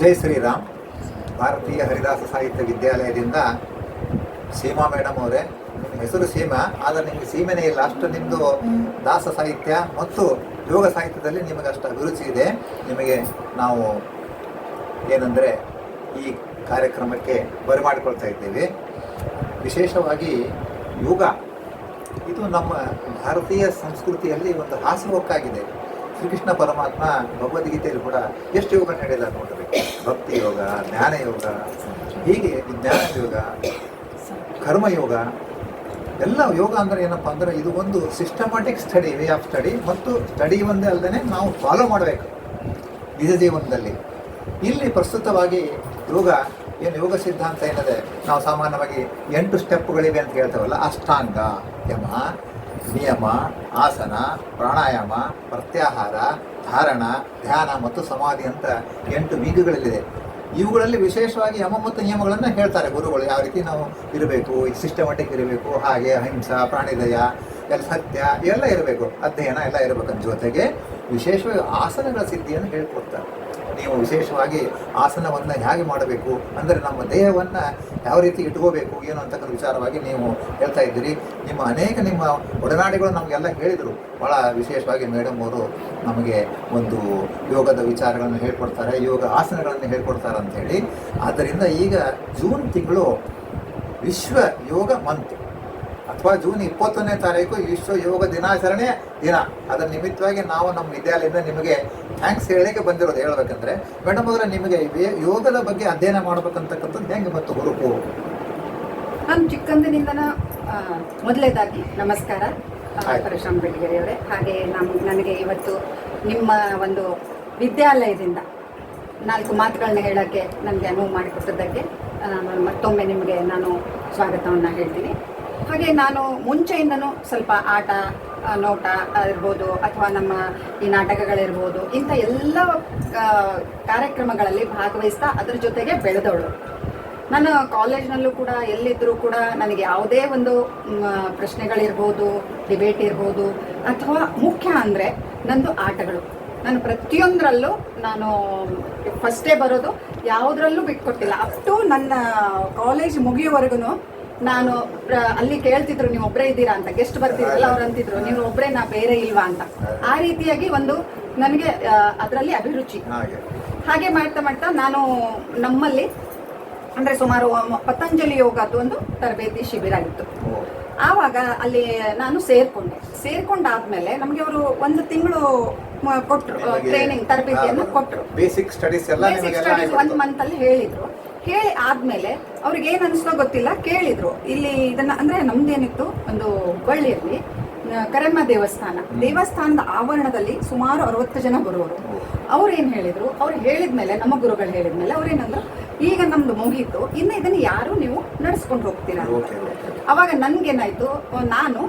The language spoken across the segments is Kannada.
ಜೈ ಶ್ರೀರಾಮ್. ಭಾರತೀಯ ಹರಿದಾಸ ಸಾಹಿತ್ಯ ವಿದ್ಯಾಲಯದಿಂದ ಸೀಮಾ ಮೇಡಮ್ ಅವರೇ. ನಿಮ್ಮ ಹೆಸರು ಸೀಮಾ, ಆದರೆ ನಿಮಗೆ ಸೀಮೆನೇ ಇಲ್ಲ. ಅಷ್ಟು ನಿಮ್ಮದು ದಾಸ ಸಾಹಿತ್ಯ ಮತ್ತು ಯೋಗ ಸಾಹಿತ್ಯದಲ್ಲಿ ನಿಮಗೆ ಅಷ್ಟು ಅಭಿರುಚಿ ಇದೆ. ನಿಮಗೆ ನಾವು ಏನಂದರೆ ಈ ಕಾರ್ಯಕ್ರಮಕ್ಕೆ ಬರಮಾಡಿಕೊಳ್ತಾ ಇದ್ದೇವೆ. ವಿಶೇಷವಾಗಿ ಯೋಗ. ಇದು ನಮ್ಮ ಭಾರತೀಯ ಸಂಸ್ಕೃತಿಯಲ್ಲಿ ಒಂದು ಹಾಸ್ಯವಕ್ಕಾಗಿದೆ. ಶ್ರೀಕೃಷ್ಣ ಪರಮಾತ್ಮ ಭಗವದ್ಗೀತೆಯಲ್ಲಿ ಕೂಡ ಎಷ್ಟು ಯೋಗ ನಡೆಯಲ್ಲ ನೋಡ್ರಿ. ಭಕ್ತಿ ಯೋಗ, ಜ್ಞಾನ ಯೋಗ, ಹೀಗೆ ಜ್ಞಾನ ಯೋಗ ಕರ್ಮಯೋಗ ಎಲ್ಲ ಯೋಗ ಅಂದರೆ ಏನಪ್ಪ ಅಂದರೆ ಇದು ಒಂದು systematic study way of study ಮತ್ತು ಸ್ಟಡಿ ಒಂದೇ ಅಲ್ಲದೆ ನಾವು ಫಾಲೋ ಮಾಡಬೇಕು. ನಿಜ ಜೀವನದಲ್ಲಿ. ಇಲ್ಲಿ ಪ್ರಸ್ತುತವಾಗಿ ಯೋಗ, ಏನು ಯೋಗ ಸಿದ್ಧಾಂತ ಏನಿದೆ? ನಾವು ಸಾಮಾನ್ಯವಾಗಿ ಎಂಟು ಸ್ಟೆಪ್ಗಳಿವೆ ಅಂತ ಹೇಳ್ತೇವಲ್ಲ, ಅಷ್ಟಾಂಗ, ಯಮ ನಿಯಮ, ಆಸನ, ಪ್ರಾಣಾಯಾಮ, ಪ್ರತ್ಯಾಹಾರ, ಧಾರಣ, ಧ್ಯಾನ ಮತ್ತು ಸಮಾಧಿ ಅಂತ ಎಂಟು ಬೀಗಗಳಲ್ಲಿದೆ ಇವುಗಳಲ್ಲಿ ವಿಶೇಷವಾಗಿ ಯಮ ಮತ್ತು ನಿಯಮಗಳನ್ನು ಹೇಳ್ತಾರೆ. ಗುರುಗಳು ಯಾವ ರೀತಿ ನಾವು ಇರಬೇಕು ಸಿಸ್ಟಮೆಟಿಕ್ ಇರಬೇಕು, ಹಾಗೆ ಅಹಿಂಸಾ, ಪ್ರಾಣಿದಯ, ಎಲ್ಲ ಸತ್ಯ ಎಲ್ಲ ಇರಬೇಕು. ಅಧ್ಯಯನ ಎಲ್ಲ ಇರಬೇಕಂತ ಜೊತೆಗೆ ವಿಶೇಷವಾಗಿ ಆಸನಗಳ ಸಿದ್ಧಿಯನ್ನು ಹೇಳ್ಕೊಡ್ತಾರೆ. ನೀವು ವಿಶೇಷವಾಗಿ ಆಸನವನ್ನು ಹೇಗೆ ಮಾಡಬೇಕು ಅಂದರೆ ನಮ್ಮ ದೇಹವನ್ನು ಯಾವ ರೀತಿ ಇಟ್ಕೋಬೇಕು ಏನು ಅಂತಕ್ಕಂಥ ವಿಚಾರವಾಗಿ ನೀವು ಹೇಳ್ತಾ ಇದ್ದೀರಿ. ನಿಮ್ಮ ಅನೇಕ ನಿಮ್ಮ ಒಡನಾಡಿಗಳು ನಮಗೆಲ್ಲ ಹೇಳಿದರು. ಭಾಳ ವಿಶೇಷವಾಗಿ ಮೇಡಮ್ ಅವರು ನಮಗೆ ಒಂದು ಯೋಗದ ವಿಚಾರಗಳನ್ನು ಹೇಳ್ಕೊಡ್ತಾರೆ, ಯೋಗ ಆಸನಗಳನ್ನು ಹೇಳ್ಕೊಡ್ತಾರೆ ಅಂಥೇಳಿ ಆದ್ದರಿಂದ ಈಗ ಜೂನ್ ತಿಂಗಳು ವಿಶ್ವ ಯೋಗ ಮಂತ್ ಅಥವಾ ಜೂನ್ ಇಪ್ಪತ್ತೊಂದನೇ ತಾರೀಕು ವಿಶ್ವ ಯೋಗ ದಿನಾಚರಣೆ ದಿನ. ಅದರ ನಿಮಿತ್ತವಾಗಿ ನಾವು ನಮ್ಮ ವಿದ್ಯಾಲಯದಿಂದ ನಿಮಗೆ ಥ್ಯಾಂಕ್ಸ್ ಹೇಳಲಿಕ್ಕೆ ಬಂದಿರೋದು ಹೇಳ್ಬೇಕಂದ್ರೆ ಮೇಡಮ್ ಅವರ ನಿಮಗೆ ಯೋಗದ ಬಗ್ಗೆ ಅಧ್ಯಯನ ಮಾಡ್ಬೇಕಂತಕ್ಕಂಥದ್ದು ಹೆಂಗೆ ಮತ್ತು ಹುರುಪು ನಾನು ಚಿಕ್ಕಂದಿನಿಂದನ ಮೊದಲೇದಾಗಿ ನಮಸ್ಕಾರ. ಪರಶುರಾಮ್ ಬೆಳಗೆರೆ ಅವರೇ. ಹಾಗೆ ನಮ್ ನನಗೆ ಇವತ್ತು ನಿಮ್ಮ ಒಂದು ವಿದ್ಯಾಲಯದಿಂದ ನಾಲ್ಕು ಮಾತುಗಳನ್ನ ಹೇಳೋಕ್ಕೆ ನನಗೆ ಅನುವು ಮಾಡಿಕೊಟ್ಟದ್ದಕ್ಕೆ ನಾನು ಮತ್ತೊಮ್ಮೆ ನಿಮಗೆ ನಾನು ಸ್ವಾಗತವನ್ನು ಹೇಳ್ತೀನಿ. ಹಾಗೆ ನಾನು ಮುಂಚೆಯಿಂದನೂ ಸ್ವಲ್ಪ ಆಟ ನೋಟ ಇರ್ಬೋದು ಅಥವಾ ನಮ್ಮ ಈ ನಾಟಕಗಳಿರ್ಬೋದು, ಇಂಥ ಎಲ್ಲ ಕಾರ್ಯಕ್ರಮಗಳಲ್ಲಿ ಭಾಗವಹಿಸ್ತಾ ಅದ್ರ ಜೊತೆಗೆ ಬೆಳೆದವಳು. ನಾನು ಕಾಲೇಜ್ನಲ್ಲೂ ಕೂಡ ಎಲ್ಲಿದ್ದರೂ ಕೂಡ ನನಗೆ ಯಾವುದೇ ಒಂದು ಪ್ರಶ್ನೆಗಳಿರ್ಬೋದು ಡಿಬೇಟ್ ಇರ್ಬೋದು, ಅಥವಾ ಮುಖ್ಯ ಅಂದರೆ ನಂದು ಆಟಗಳು. ನಾನು ಪ್ರತಿಯೊಂದರಲ್ಲೂ ನಾನು ಫಸ್ಟೇ ಬರೋದು ಯಾವುದರಲ್ಲೂ ಬಿಟ್ಕೊಟ್ಟಿಲ್ಲ. ಅಷ್ಟು ನನ್ನ ಕಾಲೇಜ್ ಮುಗಿಯೋವರೆಗೂ ನಾನು ಅಲ್ಲಿ ಕೇಳ್ತಿದ್ರು ನೀವು ಒಬ್ಬರೇ ಇದ್ದೀರಾ ಅಂತ. ಗೆಸ್ಟ್ ಬರ್ತಿದ್ರಲ್ಲ ಅವ್ರು ಅಂತಿದ್ರು ನೀವು ಒಬ್ಬರೇ ನಾ ಬೇರೆ ಇಲ್ವಾ ಅಂತ. ಆ ರೀತಿಯಾಗಿ ಒಂದು ನನಗೆ ಅದರಲ್ಲಿ ಅಭಿರುಚಿ. ಹಾಗೆ. ಹಾಗೆ ಮಾಡ್ತಾ ಮಾಡ್ತಾ ನಾನು ನಮ್ಮಲ್ಲಿ ಅಂದ್ರೆ ಸುಮಾರು ಪತಂಜಲಿ ಯೋಗದ್ದು ಒಂದು ತರಬೇತಿ ಶಿಬಿರ ಇತ್ತು. ಆವಾಗ ಅಲ್ಲಿ ನಾನು ಸೇರ್ಕೊಂಡೆ. ಸೇರ್ಕೊಂಡಾದ್ಮೇಲೆ ನಮಗೆ ಅವರು ಒಂದು ತಿಂಗಳು ಕೊಟ್ಟರು ಟ್ರೈನಿಂಗ್ ತರಬೇತಿಯನ್ನು ಕೊಟ್ಟರು ಬೇಸಿಕ್ ಸ್ಟಡೀಸ್ ಎಲ್ಲ. ಒಂದ್ ಮಂತ್ ಅಲ್ಲಿ ಹೇಳಿದ್ರು. ಹೇಳಿ ಆದ್ಮೇಲೆ ಅವ್ರಿಗೆ ಏನ್ ಅನ್ಸ್ತೋ ಗೊತ್ತಿಲ್ಲ ಕೇಳಿದ್ರು. ಇಲ್ಲಿ ಇದನ್ನ ಅಂದ್ರೆ ನಮ್ದೇನಿತ್ತು ಒಂದು ಹುಬ್ಬಳ್ಳಿಯಲ್ಲಿ ಆ, ಕರೆಮ್ಮ ದೇವಸ್ಥಾನ. ದೇವಸ್ಥಾನದ ಆವರಣದಲ್ಲಿ ಸುಮಾರು ಅರವತ್ತು ಜನ ಬರುವರು ಓ, ಅವ್ರು ಏನ್ ಹೇಳಿದ್ರು ಅವ್ರು ಹೇಳಿದ್ಮೇಲೆ ನಮ್ಮ ಗುರುಗಳು ಹೇಳಿದ್ಮೇಲೆ ಅವ್ರೇನಂದ್ರು ಈಗ ನಮ್ದು ಮುಗೀತು ಇನ್ನು ಇದನ್ನ ಯಾರು ನೀವು ನಡೆಸ್ಕೊಂಡು ಹೋಗ್ತೀರಾ ಅವಾಗ ನನ್ಗೇನಾಯ್ತು ನಾನು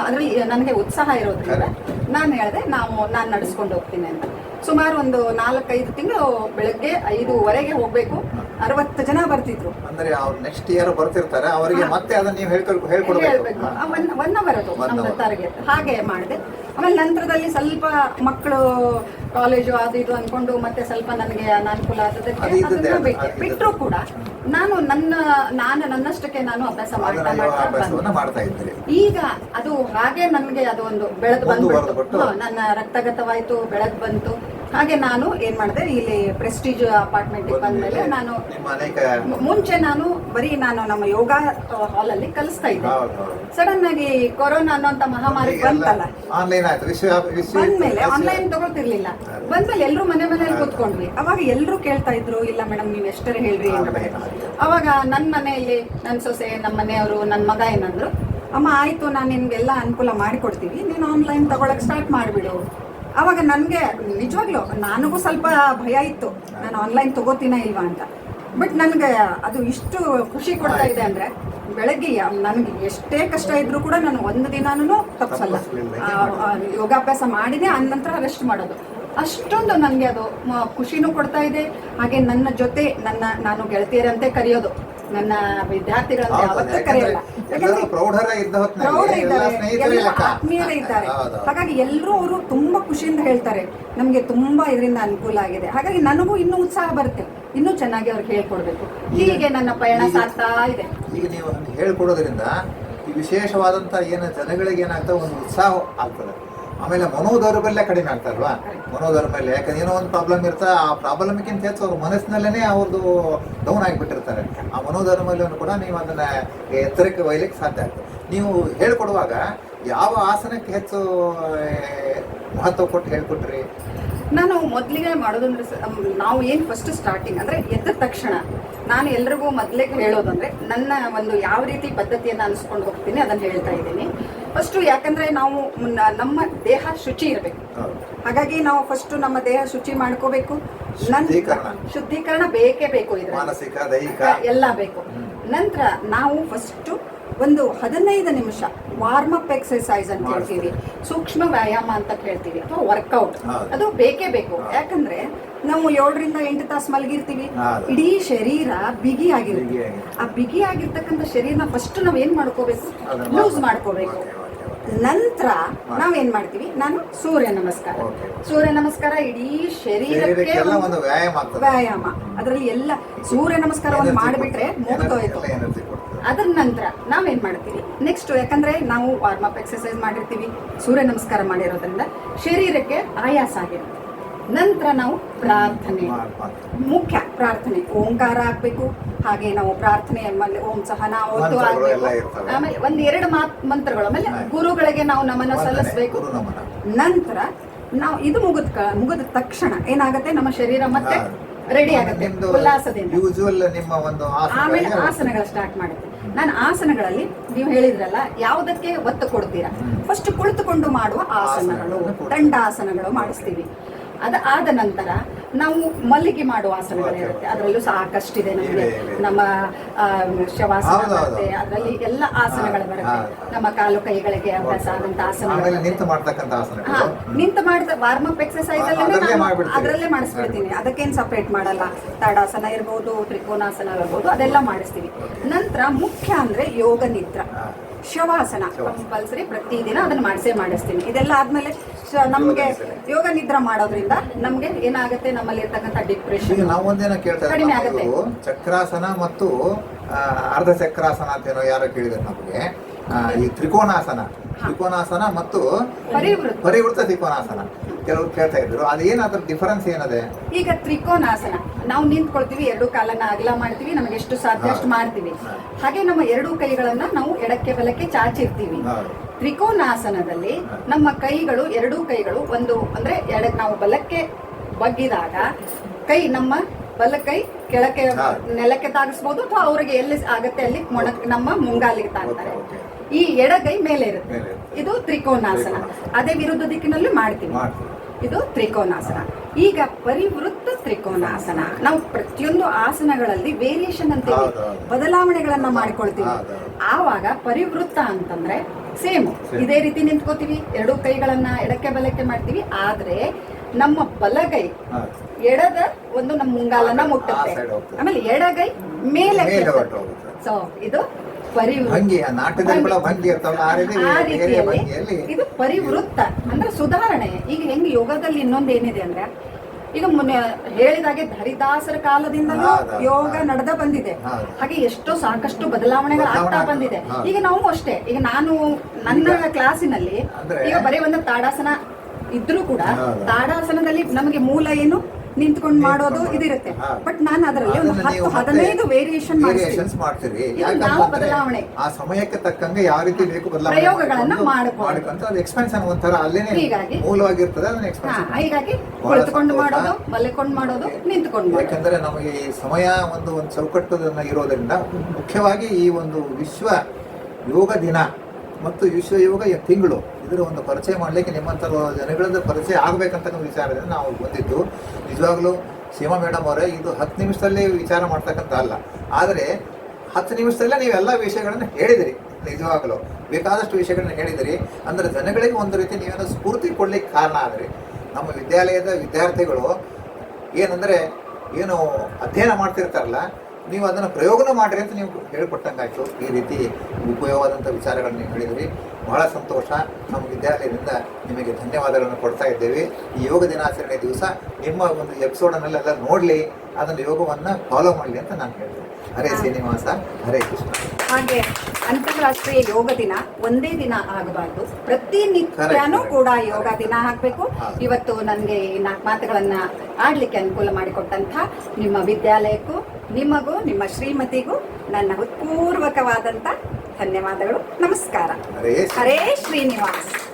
ಅದರಲ್ಲಿ ನನಗೆ ಉತ್ಸಾಹ ಇರೋದ್ರಿಂದ ನಾನು ಹೇಳಿದೆ ನಾವು ನಾನು ನಡೆಸ್ಕೊಂಡು ಹೋಗ್ತೀನಿ ಅಂತ. ಸುಮಾರು ಒಂದು ನಾಲ್ಕೈದು ತಿಂಗಳು ಬೆಳಗ್ಗೆ ಐದೂವರೆಗೆ ಹೋಗ್ಬೇಕು. ಅರವತ್ತು ಜನ ಬರ್ತಿದ್ರು. ಅಂದ್ರೆ ಅವ್ರು ನೆಕ್ಸ್ಟ್ ಇಯರ್ ಬರ್ತಿರ್ತಾರೆ ಅವರಿಗೆ ಮತ್ತೆ ಅದನ್ನ ನೀವು ಹೇಳ್ಕೊಳ್ ಹೇಳ್ಕೊಡ್ಬೇಕು. ಹೇಳ್ಬೇಕು. ಒನ್ ಅವರ್ ಅದು One ನಮ್ದು hour. ಟಾರ್ಗೆಟ್ ಹಾಗೆ ಮಾಡಿದೆ. ಆಮೇಲೆ ನಂತರದಲ್ಲಿ ಸ್ವಲ್ಪ ಮಕ್ಕಳು ಕಾಲೇಜು ಅದು ಇದು ಅನ್ಕೊಂಡು ಮತ್ತೆ ಸ್ವಲ್ಪ ನನಗೆ ಅನಾನುಕೂಲ ಆದದಕ್ಕೆ ಅದು ಇದ್ದದ್ದೇ ಅದನ್ನ ಅದು, ಬಿಟ್ಟೆ ಅದು ಬಿಟ್ಟರು ಕೂಡ ನಾನು ನನ್ನ ನಾನು ನನ್ನಷ್ಟಕ್ಕೆ ನಾನು ಅಭ್ಯಾಸ ಮಾಡ್ತಾ ಅದನ್ನ ಮಾಡ್ತಾ ಇದ್ದೀರಿ. ಈಗ ಅದು ಹಾಗೆ ನನಗೆ ಅದು ಒಂದು ಬೆಳೆದು ಮುಂದುವರೆದು ಬಂದ್ಬಿಟ್ಟು ಬಿಟ್ಟು? ಹಾ, ನನ್ನ ರಕ್ತಗತವಾಯ್ತು ಬೆಳೆದ್ ಬಂತು. ಹಾಗೆ ನಾನು ಏನ್ ಮಾಡಿದೆ ಇಲ್ಲಿ ಪ್ರೆಸ್ಟೀಜ್ ಅಪಾರ್ಟ್ಮೆಂಟ್ ಬಂದ್ಮೇಲೆ ನಾನು ಮುಂಚೆ ನಾನು ಬರೀ ನಾನು ನಮ್ಮ ಯೋಗ ಹಾಲ್ ಅಲ್ಲಿ ಕಲಿಸ್ತಾ ಇದ್ದೆ. ಸಡನ್ ಆಗಿ ಕೊರೋನಾ ಅನ್ನೋಂತ ಮಹಾಮಾರಿ ಬಂತಲ್ಲ? ಬಂದ್ಮೇಲೆ ಆನ್ಲೈನ್ ತಗೊಳ್ತಿರ್ಲಿಲ್ಲ. ಬಂದ್ಮೇಲೆ ಎಲ್ಲರೂ ಮನೆ ಮನೇಲಿ ಕೂತ್ಕೊಂಡ್ವಿ. ಅವಾಗ ಎಲ್ಲರೂ ಕೇಳ್ತಾ ಇದ್ರು ಇಲ್ಲ ಮೇಡಮ್ ನೀವ್ ಎಷ್ಟರ ಹೇಳ್ರಿ. ಅವಾಗ ನನ್ನ ಮನೆಯಲ್ಲಿ ನನ್ನ ಸೊಸೆ ನಮ್ಮ ಮನೆಯವರು ನನ್ನ ಮಗ ಏನಂದ್ರು ಅಮ್ಮ ಆಯ್ತು ನಾನು ನಿನ್ಗೆಲ್ಲ ಅನುಕೂಲ ಮಾಡಿಕೊಡ್ತೀವಿ. ನೀನು ಆನ್ಲೈನ್ ತಗೊಳಕ್ ಸ್ಟಾರ್ಟ್ ಮಾಡಿಬಿಡು. ಅವಾಗ ನನಗೆ, ನಿಜವಾಗ್ಲೂ, ನನಗೂ ಸ್ವಲ್ಪ ಭಯ ಇತ್ತು. ನಾನು ಆನ್ಲೈನ್ ತಗೋತೀನ ಇಲ್ವಾ ಅಂತ. ಬಟ್ ನನಗೆ ಅದು ಇಷ್ಟು ಖುಷಿ ಕೊಡ್ತಾ ಇದೆ ಅಂದ್ರೆ, ಬೆಳಗ್ಗೆ ನನಗೆ ಎಷ್ಟೇ ಕಷ್ಟ ಇದ್ರೂ ಕೂಡ ನಾನು ಒಂದು ದಿನಾನು ತಪ್ಪಿಸಲ್ಲ ಯೋಗಾಭ್ಯಾಸ ಮಾಡಿದೆ ಆ ನಂತರ ರೆಸ್ಟ್ ಮಾಡೋದು. ಅಷ್ಟೊಂದು ನನಗೆ ಅದು ಖುಷಿನೂ ಕೊಡ್ತಾ ಇದೆ. ಹಾಗೆ ನನ್ನ ಜೊತೆ ನನ್ನ, ನಾನು ಗೆಳತಿಯರಂತೆ ಕರೆಯೋದು. ನನ್ನ ವಿದ್ಯಾರ್ಥಿಗಳ ಹೌದು, ಯಾವತ್ತೂ ಕರೆಯಲ್ಲ. ಎಲ್ಲರೂ ಯಾಕಂದ್ರೆ ಪ್ರೌಢರ ಇದ್ದ ಪ್ರೌಢ ಹೊತ್ತಿನಲ್ಲಿ ಎಲ್ಲ ಇದ್ದಾರೆ ಎಲ್ಲ ಆತ್ಮೀಯರೇ. ಹಾಗಾಗಿ ಎಲ್ಲರೂ ಅವರು ತುಂಬಾ ಖುಷಿಯಿಂದ ಹೇಳ್ತಾರೆ ನಮಗೆ ತುಂಬಾ ಇದರಿಂದ ಅನುಕೂಲ ಆಗಿದೆ. ಹಾಗಾಗಿ ನನಗೂ ಇನ್ನೂ ಉತ್ಸಾಹ ಬರುತ್ತೆ ಇನ್ನೂ ಚೆನ್ನಾಗಿ ಅವ್ರಿಗೆ ಹೇಳ್ಕೊಡ್ಬೇಕು. ಹೀಗೆ ನನ್ನ ಪಯಣ ಸಾಗ್ತಾ ಇದೆ. ಈಗ ನೀವು ಹೇಳ್ಕೊಡೋದ್ರಿಂದ ಈ ವಿಶೇಷವಾದಂತ ಏನು ಜನಗಳಿಗೆ ಏನಾಗ್ತದೆ ಒಂದು ಉತ್ಸಾಹ ಆಗ್ತದೆ. ಆಮೇಲೆ ಮನೋದೌರ್ಬಲ್ಯ ಕಡಿಮೆ ಆಗ್ತಲ್ವಾ ಮನೋದೌರ್ಬಲ್ಯ ಯಾಕಂದ್ರೆ ಏನೋ ಒಂದು ಪ್ರಾಬ್ಲಮ್ ಇರ್ತಾ ಆ ಪ್ರಾಬ್ಲಮ್ಗಿಂತ ಹೆಚ್ಚು ಅವ್ರ ಮನಸ್ಸಿನಲ್ಲೇ ಅವ್ರದ್ದು ಡೌನ್ ಆಗಿಬಿಟ್ಟಿರ್ತಾರೆ. ಆ ಮನೋದೌರ್ಬಲ್ಯವನ್ನು ಕೂಡ ನೀವು ಅದನ್ನ ಎತ್ತರಕ್ಕೆ ಒಯ್ಲಿಕ್ಕೆ ಸಾಧ್ಯ ಆಗ್ತದೆ ನೀವು ಹೇಳ್ಕೊಡುವಾಗ ಯಾವ ಆಸನಕ್ಕೆ ಹೆಚ್ಚು ಮಹತ್ವ ಕೊಟ್ಟು ಹೇಳ್ಕೊಟ್ರಿ? ನಾನು ಮೊದಲಿಗೆ ಮಾಡೋದಂದ್ರೆ ನಾವು ಏನು ಫಸ್ಟ್ ಸ್ಟಾರ್ಟಿಂಗ್ ಅಂದರೆ ಎದ್ದ ತಕ್ಷಣ ನಾನು ಎಲ್ರಿಗೂ ಮೊದಲಿಗೆ ಹೇಳೋದಂದ್ರೆ ನನ್ನ ಒಂದು ಯಾವ ರೀತಿ ಪದ್ಧತಿಯನ್ನು ಅನಿಸ್ಕೊಂಡು ಹೋಗ್ತೀನಿ ಅದನ್ನು ಹೇಳ್ತಾ ಇದ್ದೀನಿ. ಫಸ್ಟು ಯಾಕಂದ್ರೆ ನಾವು ನಮ್ಮ ದೇಹ ಶುಚಿ ಇರಬೇಕು. ಹಾಗಾಗಿ ನಾವು ಫಸ್ಟ್ ನಮ್ಮ ದೇಹ ಶುಚಿ ಮಾಡ್ಕೋಬೇಕು. ಶುದ್ಧೀಕರಣ. ಶುದ್ಧೀಕರಣ ಬೇಕೇ ಬೇಕು ಮಾನಸಿಕ ದೈಹಿಕ. ಎಲ್ಲ ಬೇಕು. ನಂತರ ನಾವು ಫಸ್ಟ್ ಒಂದು ಹದಿನೈದು ನಿಮಿಷ ವಾರ್ಮ್ ಅಪ್ ಎಕ್ಸರ್ಸೈಸ್ ಅಂತ ಹೇಳ್ತೀವಿ. ಸೂಕ್ಷ್ಮ ವ್ಯಾಯಾಮ ಅಂತ ಹೇಳ್ತೀವಿ ಅಥವಾ ವರ್ಕೌಟ್ ಅದು ಬೇಕೇ ಬೇಕು. ಯಾಕಂದ್ರೆ ನಾವು ಏಳರಿಂದ ಎಂಟು ತಾಸು ಮಲಗಿರ್ತೀವಿ. ಇಡೀ ಶರೀರ ಬಿಗಿ ಆಗಿರ್ತೀವಿ ಆ ಬಿಗಿ ಆಗಿರ್ತಕ್ಕಂಥ ಶರೀರನ ಫಸ್ಟ್ ನಾವು ಏನ್ ಮಾಡ್ಕೋಬೇಕು ಲೂಸ್ ಮಾಡ್ಕೋಬೇಕು. ನಂತರ ನಾವೇನ್ ಮಾಡ್ತೀವಿ ನಾನು ಸೂರ್ಯ ನಮಸ್ಕಾರ. ಸೂರ್ಯ ನಮಸ್ಕಾರ ಇಡೀ ಶರೀರಕ್ಕೆ ಒಂದು ವ್ಯಾಯಾಮ ಅದ್ರಲ್ಲಿ ವ್ಯಾಯಾಮ. ಅದರಲ್ಲಿ ಎಲ್ಲ ಸೂರ್ಯ ನಮಸ್ಕಾರವನ್ನು ಮಾಡಿಬಿಟ್ರೆ ಮುಗಿದೋಯ್ತು. ಅದರ ನಂತರ ನಾವೇನ್ ಮಾಡ್ತೀವಿ ನೆಕ್ಸ್ಟ್ ಯಾಕಂದ್ರೆ ನಾವು ವಾರ್ಮ್ ಅಪ್ ಎಕ್ಸರ್ಸೈಸ್ ಮಾಡಿರ್ತೀವಿ. ಸೂರ್ಯ ನಮಸ್ಕಾರ ಮಾಡಿರೋದ್ರಿಂದ ಶರೀರಕ್ಕೆ ಆಯಾಸ ಆಗಿರುತ್ತೆ. ನಂತರ ನಾವು ಪ್ರಾರ್ಥನೆ. ಮುಖ್ಯ ಪ್ರಾರ್ಥನೆ. ಓಂಕಾರ ಆಗ್ಬೇಕು ಹಾಗೆ ನಾವು ಪ್ರಾರ್ಥನೆ ಆಮೇಲೆ ಓಂ ಸಹನ ಮಂತ್ರಗಳು ಆಗ್ಬೇಕು ಆಮೇಲೆ ಒಂದ್ ಎರಡು ಮಾತ್ ಮಂತ್ರಗಳು. ಆಮೇಲೆ ಗುರುಗಳಿಗೆ ನಾವು ನಮನ ಸಲ್ಲಿಸಬೇಕು. ನಂತರ ನಾವು ಇದು ಮುಗಿದ ಮುಗಿದ ತಕ್ಷಣ ಏನಾಗುತ್ತೆ? ನಮ್ಮ ಶರೀರ ಮತ್ತೆ ರೆಡಿ ಆಗುತ್ತೆ. ಉಲ್ಲಾಸದಿಂದ. ಯೂಶುವಲ್ ನಿಮ್ಮ ಒಂದು ಆಮೇಲೆ ಆಸನಗಳ ಸ್ಟಾರ್ಟ್ ಮಾಡುತ್ತೆ. ನಾನು ಆಸನಗಳಲ್ಲಿ ನೀವು ಹೇಳಿದ್ರಲ್ಲ ಯಾವುದಕ್ಕೆ ಒತ್ತು ಕೊಡ್ತೀರಾ? ಫಸ್ಟ್ ಕುಳಿತುಕೊಂಡು ಮಾಡುವ ಆಸನಗಳು. ದಂಡಾಸನಗಳು ಮಾಡಿಸ್ತೀವಿ. ಅದ ಆದ ನಂತರ ನಾವು ಮಲ್ಲಿಗೆ ಮಾಡುವ ಆಸನಗಳಿರುತ್ತೆ ಅದರಲ್ಲೂ ಸಾಕಷ್ಟಿದೆ ನಮಗೆ. ನಮ್ಮ ಶವಾಸನ. ಬರುತ್ತೆ. ಅದರಲ್ಲಿ ಎಲ್ಲ ಆಸನಗಳು ಬರುತ್ತೆ. ನಮ್ಮ ಕಾಲು ಕೈಗಳಿಗೆ ಅಭ್ಯಾಸ ಆದಂತ ಆಸನಗಳು ಹಾ ನಿಂತ ಮಾಡಿದ ವಾರ್ಮ್ ಅಪ್ ಎಕ್ಸರ್ಸೈಸ್ ಅದ್ರಲ್ಲೇ ಮಾಡಿಸ್ಬಿಡ್ತೀನಿ. ಅದಕ್ಕೇನು ಸಪ್ರೇಟ್ ಮಾಡಲ್ಲ. ತಾಡಾಸನ ಇರ್ಬೋದು ತ್ರಿಕೋನಾಸನ ಇರ್ಬೋದು ಅದೆಲ್ಲ ಮಾಡಿಸ್ತೀವಿ. ನಂತರ ಮುಖ್ಯ ಅಂದ್ರೆ ಯೋಗ ನಿದ್ರ. ಶವಾಸನ. ಕಂಪಲ್ಸರಿ ಪ್ರತಿದಿನ ಅದನ್ನ ಮಾಡಿಸೇ ಮಾಡಿಸ್ತೀನಿ. ಇದೆಲ್ಲ ಆದ್ಮೇಲೆ ಶ- ನಮ್ಗೆ ಯೋಗ ನಿದ್ರೆ. ಮಾಡೋದ್ರಿಂದ ನಮಗೆ ಏನಾಗುತ್ತೆ ನಮ್ಮಲ್ಲಿ ಇರ್ತಕ್ಕಂಥ ಡಿಪ್ರೆಷನ್ ನಾವು ಒಂದೇನ ಕೇಳ್ತಾ. ಕಡಿಮೆ ಆಗುತ್ತೆ. ಚಕ್ರಾಸನ ಮತ್ತು ಆ, ಅರ್ಧ ಚಕ್ರಾಸನ ಅಂತ ಏನೋ ಯಾರೋ ಕೇಳಿದ್ರು ನಮಗೆ ಆ, ಈ ತ್ರಿಕೋನಾಸನ ತ್ರಿಕೋನಾಸನ ಮತ್ತು ಪರಿವೃತ್ತ. ಪರಿವೃತ್ತ ತ್ರಿಕೋನಾಸನ ಕೆಲವರು ಕೇಳ್ತಾ ಇದ್ರು ಅದೇನಾದ್ರೂ ಡಿಫರೆನ್ಸ್ ಏನದೆ ಈಗ ತ್ರಿಕೋನಾಸನ ನಾವು ನಿಂತ್ಕೊಳ್ತೀವಿ ಎರಡು ಕಾಲನ್ನ ಅಗಲ ಮಾಡ್ತೀವಿ ನಮಗೆ ಎಷ್ಟು ಸಾಧ್ಯ ಅಷ್ಟು ಮಾಡ್ತೀವಿ ಹಾಗೆ ನಮ್ಮ ಎರಡು ಕೈಗಳನ್ನ ನಾವು ಎಡಕ್ಕೆ ಬಲಕ್ಕೆ ಚಾಚಿರ್ತೀವಿ ಹೌದು. ತ್ರಿಕೋನಾಸನದಲ್ಲಿ ನಮ್ಮ ಕೈಗಳು ಎರಡೂ ಕೈಗಳು ಒಂದು ಅಂದ್ರೆ ಎಡ ನಾವು ಬಲಕ್ಕೆ ಬಗ್ಗಿದಾಗ ಕೈ ನಮ್ಮ ಬಲ ಕೈ ಕೆಳಕ್ಕೆ ನೆಲಕ್ಕೆ ತಾಗಿಸ್ಬೋದು ಅಥವಾ ಅವ್ರಿಗೆ ಎಲ್ಲಿ ಆಗುತ್ತೆ ಅಲ್ಲಿ ಮೊಣಕ್ ನಮ್ಮ ಮುಂಗಾಲಿಗೆ ತಾಗ್ತಾರೆ ಈ ಎಡಗೈ ಮೇಲೆ ಇರುತ್ತೆ. ಇದು ತ್ರಿಕೋನಾಸನ. ಅದೇ ವಿರುದ್ಧ ದಿಕ್ಕಿನಲ್ಲಿ ಮಾಡ್ತೀವಿ. ಇದು ತ್ರಿಕೋನಾಸನ ಈಗ ಪರಿವೃತ್ತ ತ್ರಿಕೋನಾಸನ ನಾವು ಪ್ರತಿಯೊಂದು ಆಸನಗಳಲ್ಲಿ ವೇರಿಯೇಷನ್ ಅಂತ. ಬದಲಾವಣೆಗಳನ್ನ ಮಾಡ್ಕೊಳ್ತೀವಿ. ಆವಾಗ ಪರಿವೃತ್ತ ಅಂತಂದ್ರೆ ಸೇಮ್ ಇದೇ ರೀತಿ ನಿಂತ್ಕೋತೀವಿ. ಎರಡು ಕೈಗಳನ್ನ ಎಡಕ್ಕೆ ಬಲಕ್ಕೆ ಮಾಡ್ತೀವಿ. ಆದ್ರೆ ನಮ್ಮ ಬಲಗೈ ಎಡದ ಒಂದು ನಮ್ಮ ಮುಂಗಾಲನ್ನ ಮುಟ್ಟುತ್ತೆ. ಆಮೇಲೆ ಎಡಗೈ ಮೇಲೆ. ಸೊ ಇದು ಪರಿವೃತ್ತ. ಇದು ಪರಿವೃತ್ತ. ಅಂದ್ರೆ ಸುಧಾರಣೆ. ಈಗ ಹೆಂಗ್ ಯೋಗದಲ್ಲಿ ಇನ್ನೊಂದ್ ಏನಿದೆ ಅಂದ್ರೆ ಈಗ ಮೊನ್ನೆ ಹೇಳಿದಾಗೆ ಹರಿದಾಸರ ಕಾಲದಿಂದಲೂ. ಯೋಗ ನಡೆದ ಬಂದಿದೆ. ಹಾಗೆ ಎಷ್ಟೋ ಸಾಕಷ್ಟು ಬದಲಾವಣೆಗಳು ಆಗ್ತಾ ಬಂದಿದೆ. ಈಗ ನಾವು ಅಷ್ಟೇ. ಈಗ ನಾನು ನನ್ನ ಕ್ಲಾಸಿನಲ್ಲಿ ಈಗ ಬರೀ ಒಂದು ತಾಡಾಸನ ಇದ್ರೂ ಕೂಡ ತಾಡಾಸನದಲ್ಲಿ ನಮಗೆ ಮೂಲ ಏನು? ನಿಂತ್ಕೊಂಡು ಮಾಡೋದು ಇದಿರುತ್ತೆ. ಬಟ್ ನಾನು ಅದರಲ್ಲಿ ಒಂದು ಹತ್ತು ಹದಿನೈದು ವೇರಿಯೇಷನ್ ವೇರಿಯೇಷನ್ಸ್ ಮಾಡ್ತೀವಿ ನಾವು ಬದಲಾವಣೆ. ಆ ಸಮಯಕ್ಕೆ ತಕ್ಕಂಗೆ ಯಾವ ರೀತಿ ಬೇಕು ಬದಲಾವಣೆ ಪ್ರಯೋಗಗಳನ್ನ ಮಾಡ್ಕೊಂಡು- ಅದು ಎಕ್ಸ್ಪೆನ್ಷನ್ ಒಂಥರ ಅಲ್ಲೇನೆ ಮೂಲವಾಗಿರ್ತದೆ ಅದನ್ನ ಎಕ್ಸ್ಪೆನ್ಷನ್ ಹೀಗಾಗಿ ಕುಳಿತುಕೊಂಡು ಮಾಡೋದು ಮಲ್ಕೊಂಡು ಮಾಡೋದು ನಿಂತ್ಕೊಂಡು ಯಾಕಂದ್ರೆ ನಮಗೆ ಈ ಸಮಯ ಒಂದು ಒಂದು ಚೌಕಟ್ಟದನ್ನ ಇರೋದ್ರಿಂದ ಮುಖ್ಯವಾಗಿ ಈ ಒಂದು ವಿಶ್ವ ಯೋಗ ದಿನ ಮತ್ತು ವಿಶ್ವ ಯೋಗ ತಿಂಗಳು ಇದರ ಒಂದು ಪರಿಚಯ ಮಾಡಲಿಕ್ಕೆ ನಿಮ್ಮಂಥ ಜನಗಳಿಂದ ಪರಿಚಯ ಆಗಬೇಕಂತಕ್ಕಂಥ ವಿಚಾರದಿಂದ ನಾವು ಬಂದಿದ್ದು. ನಿಜವಾಗ್ಲೂ ಸೀಮಾ ಮೇಡಮ್ ಅವರೇ, ಇದು ಹತ್ತು ನಿಮಿಷದಲ್ಲಿ ವಿಚಾರ ಮಾಡ್ತಕ್ಕಂಥ ಅಲ್ಲ. ಆದರೆ ಹತ್ತು ನಿಮಿಷದಲ್ಲೇ ನೀವೆಲ್ಲ ವಿಷಯಗಳನ್ನು ಹೇಳಿದಿರಿ. ನಿಜವಾಗಲೂ ಬೇಕಾದಷ್ಟು ವಿಷಯಗಳನ್ನ ಹೇಳಿದಿರಿ. ಅಂದ್ರೆ ಜನಗಳಿಗೆ ಒಂದು ರೀತಿ ನೀವೇನು ಸ್ಫೂರ್ತಿ ಕೊಡಲಿಕ್ಕೆ ಕಾರಣ ಆದರೆ ನಮ್ಮ ವಿದ್ಯಾಲಯದ ವಿದ್ಯಾರ್ಥಿಗಳು ಏನಂದರೆ ಏನು ಅಧ್ಯಯನ ಮಾಡ್ತಿರ್ತಾರಲ್ಲ ನೀವು ಅದನ್ನು ಪ್ರಯೋಗನ ಮಾಡಿರಿ ಅಂತ ನೀವು ಹೇಳಿಕೊಟ್ಟಂಗಾಯಿತು. ಈ ರೀತಿ ಉಪಯೋಗವಾದಂಥ ವಿಚಾರಗಳನ್ನು ನೀವು ಹೇಳಿದ್ರಿ. ಬಹಳ ಸಂತೋಷ. ನಮ್ಮ ವಿದ್ಯಾಲಯದಿಂದ ನಿಮಗೆ ಧನ್ಯವಾದಗಳನ್ನು ಕೊಡ್ತಾ ಇದ್ದೇವೆ. ಈ ಯೋಗ ದಿನಾಚರಣೆ ದಿವಸ ನಿಮ್ಮ ಒಂದು ಎಪಿಸೋಡನ್ನೆಲ್ಲ ನೋಡಲಿ. ಅದನ್ನು ಯೋಗವನ್ನು ಫಾಲೋ ಮಾಡಲಿ ಅಂತ ನಾನು ಹೇಳ್ತೇನೆ. ಹರೇ ಶ್ರೀನಿವಾಸ. ಹರೇ ಕೃಷ್ಣ. ಹಾಗೆ ಅಂತಾರಾಷ್ಟ್ರೀಯ ಯೋಗ ದಿನ ಒಂದೇ ದಿನ ಆಗಬಾರ್ದು. ಪ್ರತಿನಿತ್ಯನೂ. ಕೂಡ ಯೋಗ ದಿನ ಹಾಕಬೇಕು ಇವತ್ತು ನನಗೆ ಈ ನಾಲ್ಕು ಮಾತುಗಳನ್ನ ಆಡ್ಲಿಕ್ಕೆ ಅನುಕೂಲ ಮಾಡಿಕೊಟ್ಟಂತ ನಿಮ್ಮ ವಿದ್ಯಾಲಯಕ್ಕೂ ನಿಮಗೂ ನಿಮ್ಮ ಶ್ರೀಮತಿಗೂ ನನ್ನ ಹೃತ್ಪೂರ್ವಕವಾದಂತ ಧನ್ಯವಾದಗಳು. ನಮಸ್ಕಾರ. ಹರೇ ಶ್ರೀನಿವಾಸ್.